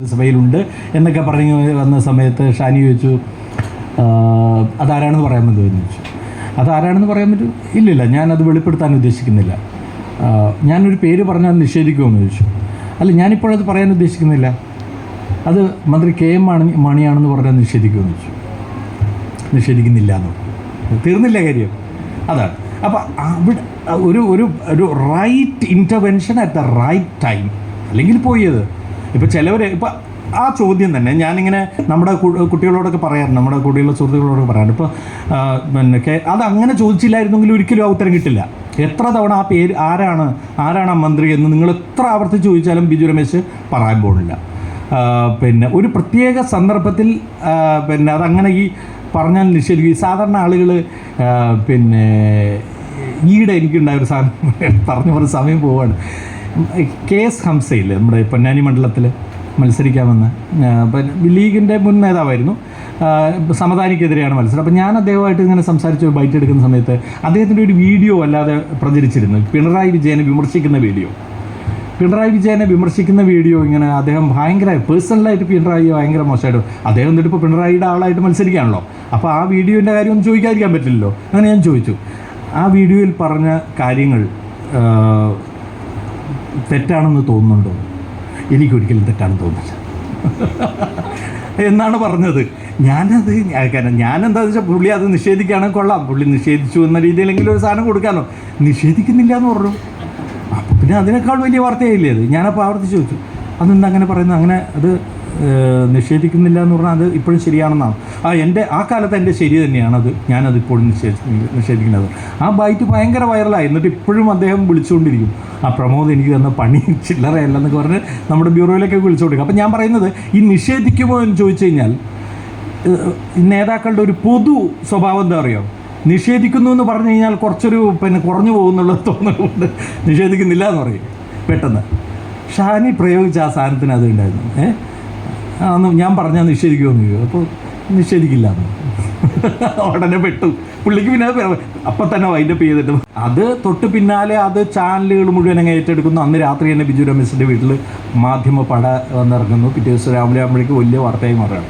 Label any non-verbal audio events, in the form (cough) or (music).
സഭയിലുണ്ട് എന്നൊക്കെ പറഞ്ഞു വന്ന സമയത്ത് ഷാനി ചോദിച്ചു "ആ, അതാരാണെന്ന് പറയാൻ പറ്റുമോ എന്ന് ചോദിച്ചു. അതാരാണെന്ന് പറയാൻ പറ്റും ഇല്ലില്ല ഞാനത് വെളിപ്പെടുത്താൻ ഉദ്ദേശിക്കുന്നില്ല. ഞാനൊരു പേര് പറഞ്ഞാൽ നിഷേധിക്കുമെന്ന് ചോദിച്ചു. അല്ല ഞാനിപ്പോഴത് പറയാൻ ഉദ്ദേശിക്കുന്നില്ല. അത് മന്ത്രി കെ എം മണി മണിയാണെന്ന് പറഞ്ഞാൽ നിഷേധിക്കുമെന്ന് ചോദിച്ചു. നിഷേധിക്കുന്നില്ല എന്ന് തീർന്നില്ല കാര്യം. അതാണ്. അപ്പോൾ അവിടെ ഒരു ഒരു right intervention at the right time അല്ലെങ്കിൽ പോയത് ഇപ്പോൾ ചിലവർ ഇപ്പോൾ ആ ചോദ്യം തന്നെ ഞാനിങ്ങനെ നമ്മുടെ കുട്ടികളോടൊക്കെ പറയാറുണ്ട് നമ്മുടെ കുട്ടികളുടെ സുഹൃത്തുക്കളോടൊക്കെ പറയാറുണ്ട് ഇപ്പോൾ പിന്നെ അത് അങ്ങനെ ചോദിച്ചില്ലായിരുന്നെങ്കിൽ ഒരിക്കലും ആ ഉത്തരം കിട്ടില്ല. എത്ര തവണ ആ പേര് ആരാണ് ആരാണ് ആ മന്ത്രി എന്ന് നിങ്ങൾ എത്ര ആവർത്തിച്ച് ചോദിച്ചാലും ബിജു രമേശ് പറയാൻ പോകുന്നില്ല പിന്നെ ഒരു പ്രത്യേക സന്ദർഭത്തിൽ പിന്നെ അതങ്ങനെ ഈ പറഞ്ഞാൽ നിഷേധിക്കും. സാധാരണ ആളുകൾ പിന്നെ ഈയിടെ എനിക്കുണ്ടായ ഒരു സാധനം പറഞ്ഞു പറഞ്ഞ സമയം പോവാണ്. കെ എസ് ഹംസയിൽ നമ്മുടെ പൊന്നാനി മണ്ഡലത്തിൽ മത്സരിക്കാമെന്ന്? ലീഗിന്റെ മുൻ നേതാവായിരുന്നു. സമതാനിക്കെതിരെയാണ് മത്സരം. അപ്പോൾ ഞാൻ അദ്ദേഹമായിട്ട് ഇങ്ങനെ സംസാരിച്ച് ബൈറ്റ് എടുക്കുന്ന സമയത്ത് അദ്ദേഹത്തിന്റെ ഒരു വീഡിയോ അല്ലാതെ പ്രചരിച്ചിരുന്നു. പിണറായി വിജയനെ വിമർശിക്കുന്ന വീഡിയോ. പിണറായി വിജയനെ വിമർശിക്കുന്ന വീഡിയോ ഇങ്ങനെ അദ്ദേഹം ഭയങ്കര പേഴ്സണലായിട്ട് പിണറായി ഭയങ്കര മോശമായിട്ട് അദ്ദേഹം എന്നിട്ട് ഇപ്പോൾ പിണറായിയുടെ ആളായിട്ട് മത്സരിക്കുകയാണല്ലോ. അപ്പോൾ ആ വീഡിയോന്റെ കാര്യം ചോദിക്കാതിരിക്കാൻ പറ്റില്ലല്ലോ. അങ്ങനെ ഞാൻ ചോദിച്ചു. ആ വീഡിയോയിൽ പറഞ്ഞ കാര്യങ്ങൾ തെറ്റാണെന്ന് തോന്നുന്നുണ്ടോ? എനിക്കൊരിക്കലും തെറ്റാണെന്ന് തോന്നുന്നില്ല. എന്നാണ് പറഞ്ഞത്? ഞാനത് കാരണം ഞാനെന്താണെന്ന് വെച്ചാൽ പുള്ളി അത് നിഷേധിക്കുകയാണെങ്കിൽ കൊള്ളാം. പുള്ളി നിഷേധിച്ചു എന്ന രീതിയിലെങ്കിലും ഒരു സാധനം കൊടുക്കാമല്ലോ നിഷേധിക്കുന്നില്ല എന്ന് പറഞ്ഞു. അപ്പോൾ പിന്നെ അതിനേക്കാൾ വലിയ വാർത്തയായില്ലേ അത്? ഞാനപ്പോൾ ആവർത്തിച്ച് ചോദിച്ചു. അതെന്താ അങ്ങനെ പറയുന്നത്? അങ്ങനെ അത് നിഷേധിക്കുന്നില്ല എന്ന് പറഞ്ഞാൽ അത് ഇപ്പോഴും ശരിയാണെന്നാണ്. ആ എന്റെ ആ കാലത്ത് എന്റെ ശരി തന്നെയാണ് തന്നെയാണത്. ഞാനത് ഇപ്പോഴും നിഷേധിക്കുന്നില്ല നിഷേധിക്കുന്നത്. ആ ബൈറ്റ് ഭയങ്കര വൈറലായി. എന്നിട്ട് ഇപ്പോഴും അദ്ദേഹം വിളിച്ചുകൊണ്ടിരിക്കും. ആ പ്രമോദ് എനിക്ക് തന്ന പണി (laughs) ചില്ലറയല്ലെന്നൊക്കെ പറഞ്ഞ് നമ്മുടെ ബ്യൂറോയിലേക്ക് വിളിച്ചുകൊണ്ടിരിക്കും. അപ്പം ഞാൻ പറയുന്നത് ഈ നിഷേധിക്കുമോ എന്ന് ചോദിച്ചു കഴിഞ്ഞാൽ നേതാക്കളുടെ ഒരു പൊതു സ്വഭാവം എന്താ പറയുക നിഷേധിക്കുന്നു എന്ന് പറഞ്ഞു കഴിഞ്ഞാൽ കുറച്ചൊരു പിന്നെ കുറഞ്ഞു പോകുന്നുള്ള തോന്നലുകൊണ്ട് നിഷേധിക്കുന്നില്ല എന്ന് പറയും. പെട്ടെന്ന്. ഷാനി പ്രയോഗിച്ച ആ സാധനത്തിന് അത് ഉണ്ടായിരുന്നു. ഏ? ആ, അന്ന് ഞാൻ പറഞ്ഞാൽ നിഷേധിക്കുമെന്ന് അപ്പോൾ നിഷേധിക്കില്ല ഉടനെ പെട്ടു. പുള്ളിക്ക് പിന്നെ അപ്പം തന്നെ വൈൻഡപ്പ് ചെയ്തിട്ട്. അത് തൊട്ട് പിന്നാലെ അത് ചാനലുകൾ മുഴുവൻ അങ്ങ് ഏറ്റെടുക്കുന്നു. അന്ന് രാത്രി തന്നെ ബിജു രമേശിന്റെ വീട്ടിൽ മാധ്യമ പട വന്നിറങ്ങുന്നു. പിറ്റേ ദിവസം രാവിലെ ആകുമ്പോഴേക്ക് വലിയ വാർത്തയായി മാറുകയാണ്.